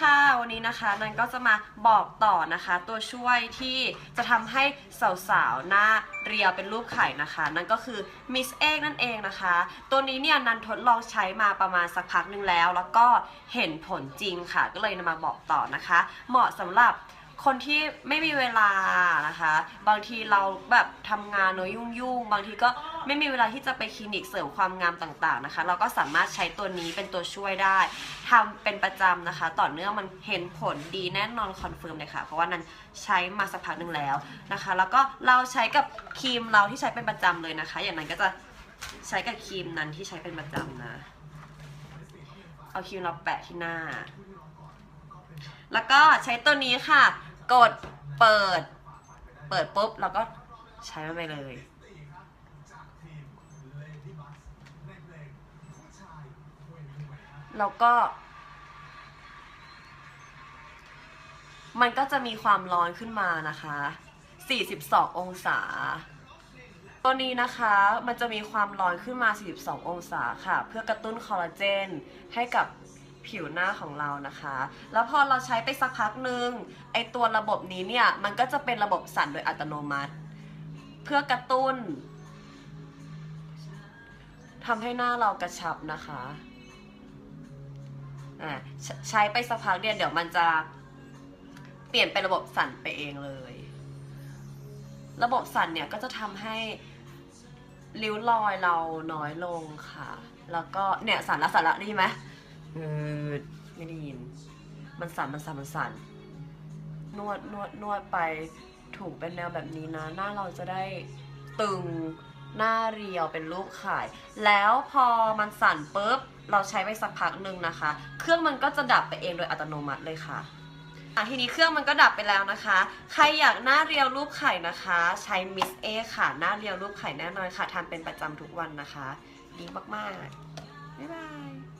ค่ะ วันนี้นะคะนันก็จะมาบอกต่อนะคะ ตัวช่วยที่จะทำให้สาวๆ หน้าเรียวเป็นรูปไข่นะคะ นั่นก็คือมิสเอกนั่นเองนะคะ ตัวนี้เนี่ยนันทดลองใช้มาประมาณสักพักหนึ่งแล้ว แล้วก็เห็นผลจริงค่ะ ก็เลยนำมาบอกต่อนะคะ เหมาะสำหรับ คนที่ไม่มีเวลานะคะ บางทีเราแบบทำงานเนอะยุ่งๆ บางทีก็ไม่มีเวลาที่จะไปคลินิกเสริมความงามต่างๆนะคะ เราก็สามารถใช้ตัวนี้เป็นตัวช่วยได้ทำเป็นประจำนะคะ ต่อเนื่องมันเห็นผลดีแน่นอนคอนเฟิร์มเลยค่ะ เพราะว่านั้นใช้มาสักพักหนึ่งแล้วนะคะ แล้วก็เราใช้กับครีมเราที่ใช้เป็นประจำเลยนะคะ อย่างนั้นก็จะใช้กับครีมนั้นที่ใช้เป็นประจำนะ เอาครีมเราแปะที่หน้าแล้วก็ใช้ตัวนี้ค่ะ กดเปิด เปิดปุ๊บแล้วก็ใช้มันไปเลย แล้วก็ มันก็จะมีความร้อนขึ้นมานะคะ 42 องศา ตัวนี้นะคะมันจะมีความร้อนขึ้นมา 42 องศาค่ะ เพื่อกระตุ้นคอลลาเจนให้กับ ผิวหน้าของเรานะคะ แล้วพอเราใช้ไปสักพักหนึ่งไอตัวระบบนี้เนี่ย มันก็จะเป็นระบบสั่นโดยอัตโนมัติ เพื่อกระตุ้นทำให้หน้าเรากระชับนะคะอ่าใช้ไปสักพักเนี่ยเดี๋ยวมันจะเปลี่ยนเป็นระบบสั่นไปเองเลย ระบบสั่นเนี่ยก็จะทำให้ริ้วรอยเราน้อยลงค่ะ แล้วก็เนี่ยสั่นละสั่นละด้ยินไหม อือไม่ได้ยิน มันสั่นมันสั่นมันสั่น นวดนวดนวดไปถูกเป็นแนวแบบนี้นะ หน้าเราจะได้ตึงหน้าเรียวเป็นรูปข่าย แล้วพอมันสั่นปุ๊บ เราใช้ไปสักพักหนึ่งนะคะ เครื่องมันก็จะดับไปเองโดยอัตโนมัติเลยค่ะอะทีนี้เครื่องมันก็ดับไปแล้วนะคะ ใครอยากหน้าเรียวรูปไข่นะคะ ใช้มิสเอค่ะ หน้าเรียวรูปไข่แน่นอนค่ะทำเป็นประจำทุกวันนะคะ ดีมาก ๆ บ๊ายบาย